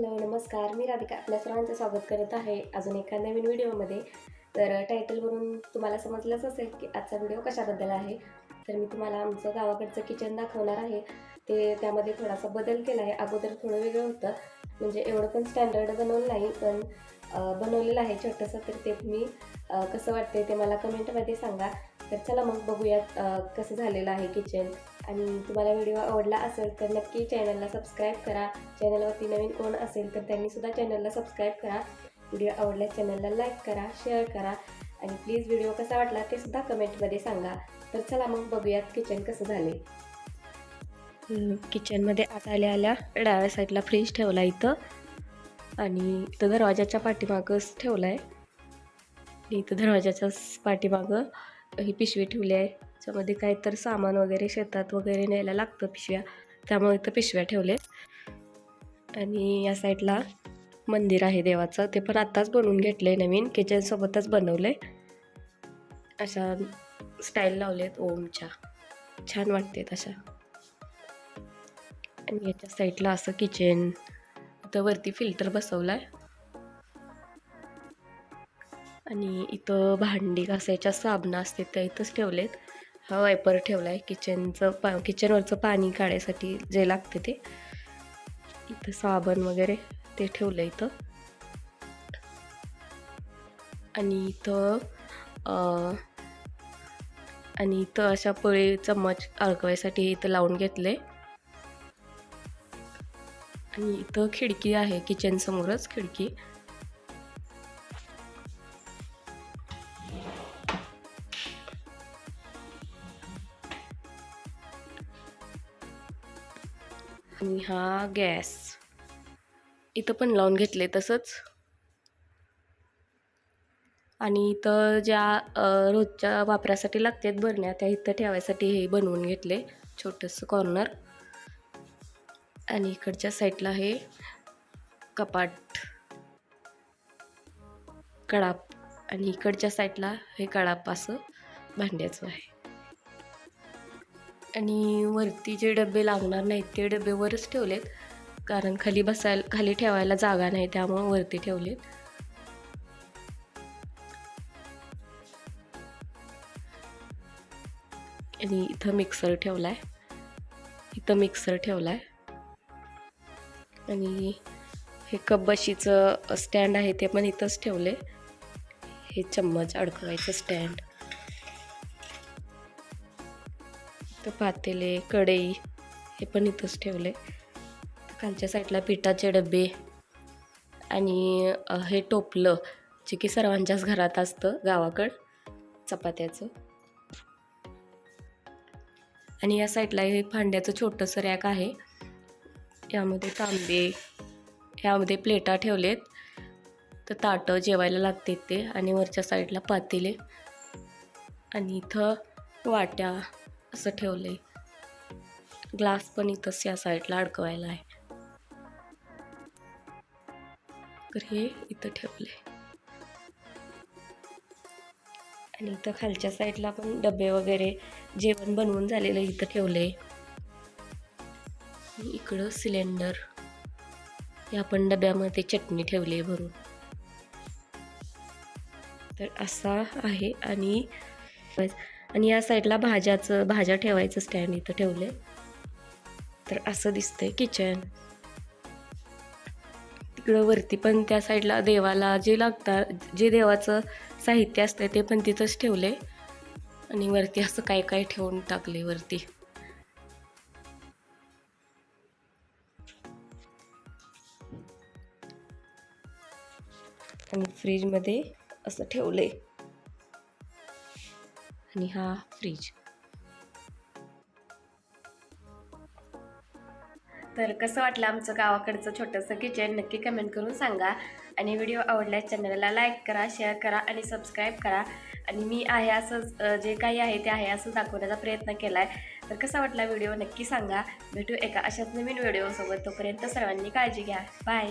Hello नमस्कार. मी राधिका आपल्या सर्वांचं स्वागत करत आहे अजून एका नवीन व्हिडिओमध्ये. तर टायटलवरून तुम्हाला समजलंच असेल की आजचा व्हिडिओ कशाबद्दल आहे. तर मी तुम्हाला आमचं गावाकडचं किचन दाखवणार आहे. ते त्यामध्ये थोडासा बदल केला आहे. अगोदर थोडं वेगळं होतं. म्हणजे एवढं पण स्टँडर्ड बनवलं नाही पण बनवलेलं आहे छोटंसं. तर ते तुम्ही कसं वाटते ते मला कमेंटमध्ये सांगा. तर चला मग बघूयात कसं झालेलं आहे किचन. आणि तुम्हाला व्हिडिओ आवडला असेल तर नक्की चॅनलला सबस्क्राईब करा. चॅनलवरती नवीन कोण असेल तर त्यांनीसुद्धा चॅनलला सबस्क्राईब करा. व्हिडिओ आवडल्यास चॅनलला लाईक करा शेअर करा आणि प्लीज व्हिडिओ कसा वाटला ते सुद्धा कमेंटमध्ये सांगा. तर चला मग बघूयात किचन कसं झाले किचनमध्ये आता आल्या आल्या डाव्या साईडला फ्रीज ठेवला इथं आणि इथं दरवाजाच्या पाठीमागंच ठेवला आहे इथं दरवाजाच्याच पाठीमागं ही पिशवी ठेवली आहे. त्याच्यामध्ये काही तर सामान वगैरे शेतात वगैरे न्यायला लागतं पिशव्या. त्यामुळे इथं पिशव्या ठेवले आणि या साईडला मंदिर आहे देवाचं. ते पण आत्ताच बनवून घेतलं आहे नवीन. किचनसोबतच बनवलं आहे अशा स्टाईल लावलेत ओमच्या. छान वाटते तशा आणि याच्या साईडला असं किचन. इथं वरती फिल्टर बसवला आहे आणि इथं भांडी घासायच्या साबणं असते त्या इथंच ठेवलेत. हा वायपर ठेवला आहे किचनचं पा किचनवरचं पाणी काढायसाठी जे लागते ते. इथं साबण वगैरे ते ठेवलं इथं. आणि इथं आणि इथं अशा पळी चम्मच अडकवायसाठी इथं लावून घेतले आणि इथं खिडकी आहे किचन समोरच खिडकी. आणि हा गॅस इथं पण लावून घेतले तसंच. आणि इथं ज्या रोजच्या वापरासाठी लागतात बरण्या त्या इथं ठेवायसाठी हे बनवून घेतले छोटंसं कॉर्नर आणि इकडच्या साईडला हे कपाट कडाप आणि इकडच्या साईडला हे कडाप असं भांड्याचं आहे. आणि वरती जे डबे लागणार नाहीत ते डबे वरच ठेवलेत. कारण खाली बसायला खाली ठेवायला जागा नाही त्यामुळं वरती ठेवलेत. आणि इथं मिक्सर ठेवला आहे इथं मिक्सर ठेवला आहे आणि हे कपबशीचं स्टँड आहे ते पण इथंच ठेवले हे चम्मच अडकवायचं स्टँड तर पातेले कढई हे पण इथंच ठेवले खालच्या साईडला पिठाचे डबे आणि हे टोपलं जे की सर्वांच्याच घरात असतं गावाकड चपात्याचं. आणि या साईडला हे भांड्याचं छोटंसं रॅक आहे. यामध्ये तांबे यामध्ये प्लेटा ठेवलेत. तर ताटं जेवायला लागते ते आणि वरच्या साईडला पातेले. आणि इथं वाट्या असं ठेवले ग्लास पण इथंच या साईडला अडकवायला आहे. तर हे इथं ठेवले आणि इथं खालच्या साईडला पण डबे वगैरे जेवण बनवून झालेलं इथं ठेवले इकडं सिलेंडर. या पण डब्यामध्ये चटणी ठेवली आहे भरून. तर असा आहे आणि आणि या साईडला भाज्याचं भाज्या ठेवायचं स्टँड इथं ठेवले तर असं दिसतंय किचन तिकडं वरती पण त्या साईडला देवाला जे लागतात जे देवाचं साहित्य असतं ते पण तिथंच ठेवले आणि वरती असं काय काय ठेवून टाकले वरती. आणि फ्रीजमध्ये असं ठेवले आणि हा फ्रीज. तर कसं वाटलं आमचं गावाकडचं छोटंसं किचन नक्की कमेंट करून सांगा. आणि व्हिडिओ आवडल्यास चॅनलला लाईक करा शेअर करा आणि सबस्क्राईब करा. आणि मी आहे असंच जे काही आहे ते आहे असं दाखवण्याचा प्रयत्न केला आहे तर कसा वाटला व्हिडिओ नक्की सांगा. भेटू एका अशाच नवीन व्हिडिओसोबत तोपर्यंत सर्वांनी काळजी घ्या. बाय